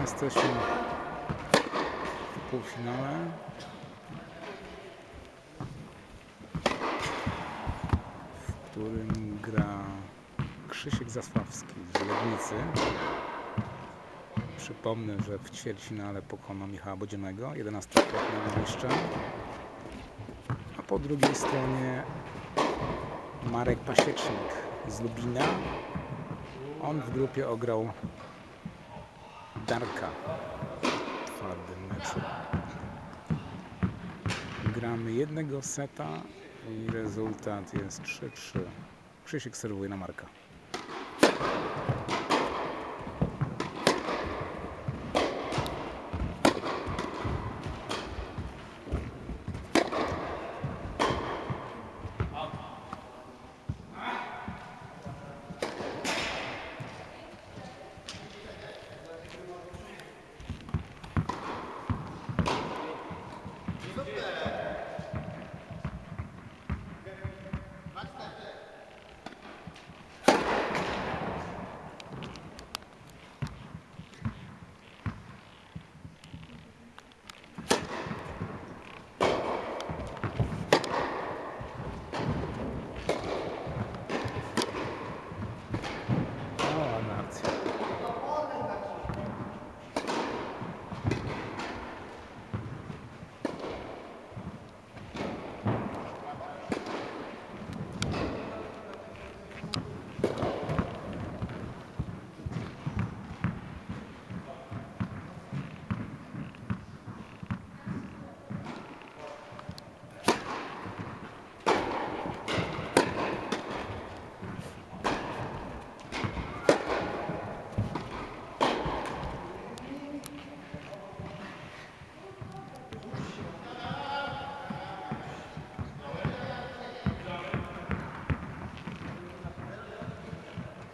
Jesteśmy w półfinale. W którym gra Krzysiek Zasławski z Legnicy. Przypomnę, że w ćwierćfinale pokonał Michała Bodzionego, 11-krotnego mistrza. A po drugiej stronie Marek Pasiecznik z Lubina. On w grupie ograł Darka w twardym. Gramy jednego seta i rezultat jest 3-3. Krzysiek serwuje na Marka.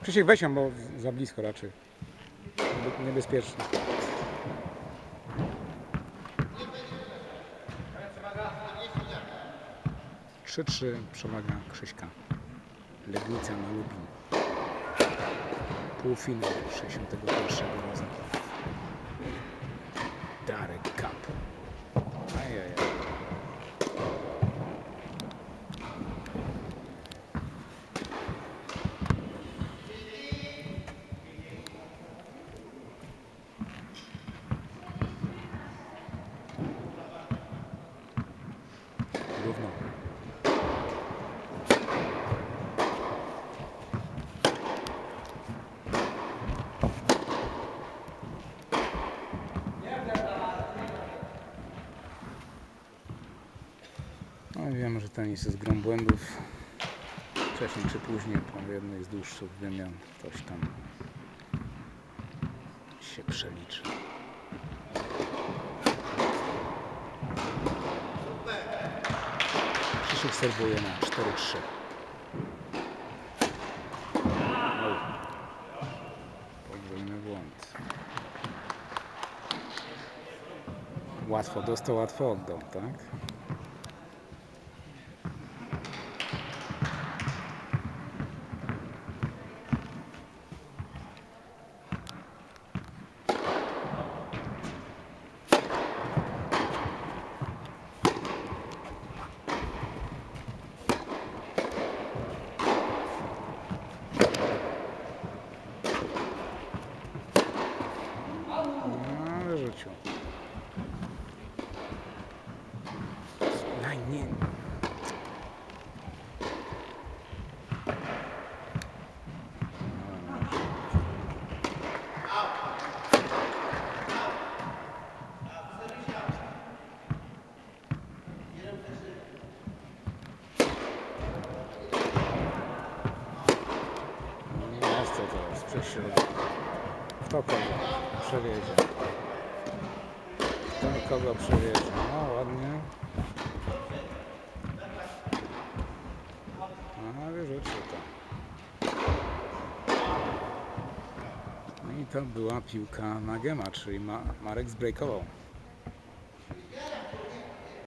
Krzysiek weź ją, bo za blisko raczej. Niebe- Niebezpieczne. Trzy trzy przewaga Krzyśka. Legnica na Lubin. Półfinał 61 razu. Darek Równo. No wiemy, że tenis jest grą błędów. Wcześniej czy później po jednej z dłuższych wymian ktoś tam się przeliczy. Krzysiek serwuje na 4-3. Oj. Podwójny błąd. Łatwo dostał, łatwo oddał, tak? Да не. Kto kogo przewiezie? Kto kogo przewiezie? No to. No i to była piłka na gema, czyli Ma Marek zbrejkował.